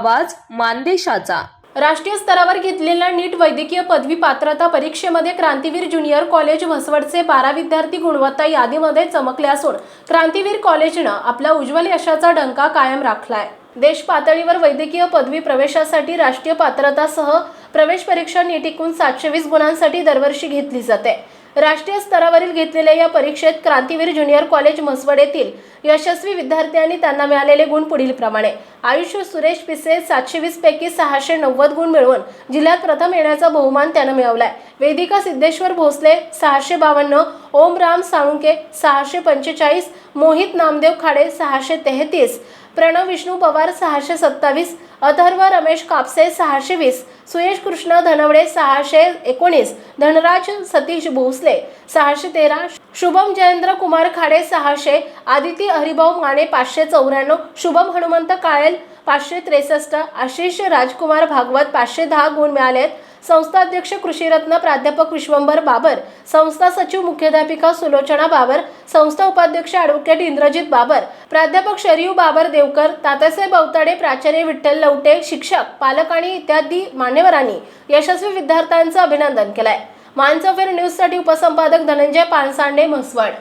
आवाज मानदेशाचा. राष्ट्रीय स्तरावर घेतलेल्या नीट वैद्यकीय पदवी पात्रता परीक्षेमध्ये क्रांतीवीर ज्युनियर कॉलेज म्हसवडचे बारा विद्यार्थी गुणवत्ता यादीमध्ये चमकले असून क्रांतीवीर कॉलेजनं आपला उज्ज्वल यशाचा डंका कायम राखलाय. देश पातळीवर वैद्यकीय पदवी प्रवेशासाठी राष्ट्रीय पात्रतासह प्रवेश परीक्षा नीट एकूण सातशे वीस गुणांसाठी दरवर्षी घेतली जाते. राष्ट्रीय स्तरावरील घेतलेल्या या परीक्षेत क्रांतीवीर ज्युनियर कॉलेज म्हसवड येथील यशस्वी विद्यार्थ्यांनी त्यांना मिळालेले गुण पुढील प्रमाणे. आयुष सुरेश पिसे सातशे वीस पैकी सहाशे नव्वद गुण मिळवून जिल्ह्यात प्रथम येण्याचा बहुमान त्यानं मिळवलाय. वेदिका सिद्धेश्वर भोसले सहाशे बावन्न ओम राम साळुंके सहाशे पंचेचाळीस मोहित नामदेव खाडे सहाशे तेहतीस प्रणव विष्णू पवार सहाशे सत्तावीस अथर्व रमेश कापसे सहाशे वीस सुयश कृष्ण धनवडे सहाशे एकोणीस धनराज सतीश भोसले सहाशे तेरा शुभम जयेंद्र कुमार खाडे सहाशे आदिती हरिभाऊ माने पाचशे चौऱ्याण्णव शुभम हनुमंत काळेल पाचशे त्रेसष्ट आशिष राजकुमार भागवत पाचशे दहा गुण मिळालेत. संस्था अध्यक्ष कृषीरत्न प्राध्यापक विश्वंभर बाबर संस्था सचिव मुख्याध्यापिका सुलोचना बाबर संस्था उपाध्यक्ष ॲडव्होकेट इंद्रजित बाबर प्राध्यापक शरीव बाबर देवकर तात्यासाहेब अवताडे प्राचार्य विठ्ठल लवटे शिक्षक पालक आणि इत्यादी मान्यवरांनी यशस्वी विद्यार्थ्यांचं अभिनंदन केलंय. मानसफेर न्यूजसाठी उपसंपादक धनंजय पानसांडे म्हसवड.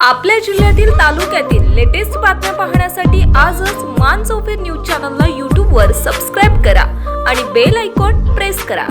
आपल्या जिल्ह्यातील तालुक्यातील लेटेस्ट बातम्या पाहण्यासाठी आजच मान चौफेर न्यूज चॅनलला यूट्यूबवर सबस्क्राईब करा आणि बेल आयकॉन प्रेस करा.